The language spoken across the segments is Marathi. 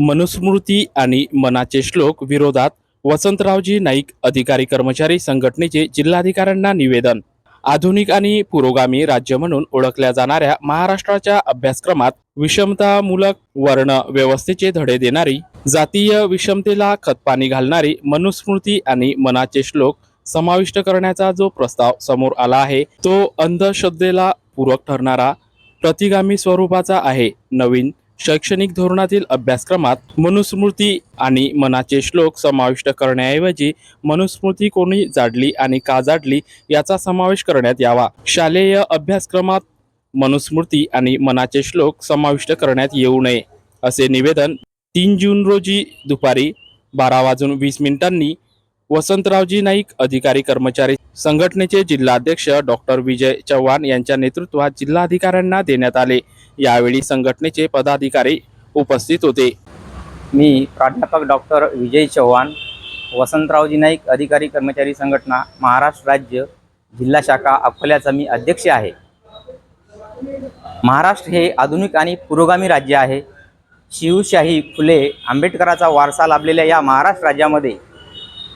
मनुस्मृती आणि मनाचे श्लोक विरोधात वसंतरावजी नाईक अधिकारी कर्मचारी संघटनेचे जिल्हाधिकाऱ्यांना निवेदन. आधुनिक आणि पुरोगामी राज्य म्हणून ओळखल्या जाणाऱ्या महाराष्ट्राच्या अभ्यासक्रमात विषमतामूलक वर्ण व्यवस्थेचे धडे देणारी जातीय विषमतेला खतपाणी घालणारी मनुस्मृती आणि मनाचे श्लोक समाविष्ट करण्याचा जो प्रस्ताव समोर आला आहे तो अंधश्रद्धेला पूरक ठरणारा प्रतिगामी स्वरूपाचा आहे नवीन शैक्षणिक धोरणातील अभ्यासक्रमात मनुस्मृती आणि मनाचे श्लोक समाविष्ट करण्याऐवजी मनुस्मृती कोणी जाडली आणि का जाडली याचा समावेश करण्यात यावा. शालेय अभ्यासक्रमात मनुस्मृती आणि मनाचे श्लोक समाविष्ट करण्यात येऊ नये असे निवेदन तीन जून रोजी दुपारी बारा वाजून वीस मिनिटांनी वसंतरावजी नाईक अधिकारी कर्मचारी संघटनेचे जिल्हाध्यक्ष डॉक्टर विजय चव्हाण यांच्या नेतृत्वात जिल्हाधिकाऱ्यांना देण्यात आले. यावेळी संघटनेचे पदाधिकारी उपस्थित होते. मी प्राध्यापक डॉक्टर विजय चव्हाण वसंतरावजी नाईक अधिकारी कर्मचारी संघटना महाराष्ट्र राज्य जिल्हा शाखा अकोल्याचा मी अध्यक्ष आहे. महाराष्ट्र हे आधुनिक आणि पुरोगामी राज्य आहे. शिवशाही फुले आंबेडकराचा वारसा लाभलेल्या या महाराष्ट्र राज्यामध्ये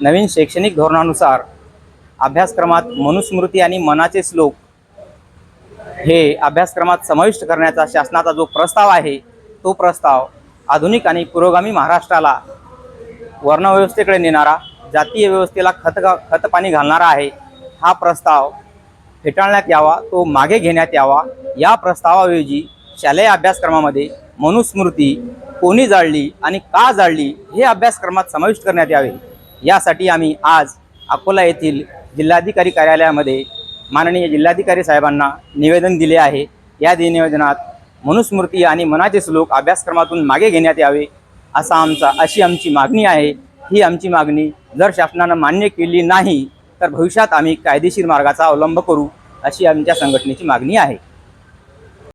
नवीन शैक्षणिक धोरणानुसार अभ्यासक्रमात मनुस्मृती आणि मनाचे श्लोक हे अभ्यासक्रमात समाविष्ट करण्याचा शासनाचा जो प्रस्ताव आहे तो प्रस्ताव आधुनिक आणि पुरोगामी महाराष्ट्राला वर्णव्यवस्थेकडे नेणारा जातीय व्यवस्थेला खत खतपाणी घालणारा आहे हा प्रस्ताव फेटाळण्यात यावा तो मागे घेण्यात यावा. या प्रस्तावाऐवजी शालेय अभ्यासक्रमामध्ये मनुस्मृती कोणी जाळली आणि का जाळली हे अभ्यासक्रमात समाविष्ट करण्यात यावे. यासाठी आम्ही आज अकोला येथील जिल्हाधिकारी कार्यालयामध्ये माननीय जिल्हाधिकारी साहेबांना निवेदन दिले आहे. या निवेदनात मनुस्मृती आणि मनाचे श्लोक अभ्यासक्रमातून मागे घेण्यात यावे असा आमचा अशी आमची मागणी आहे. ही आमची मागणी जर शासनानं मान्य केली नाही तर भविष्यात आम्ही कायदेशीर मार्गाचा अवलंब करू अशी आमच्या संघटनेची मागणी आहे.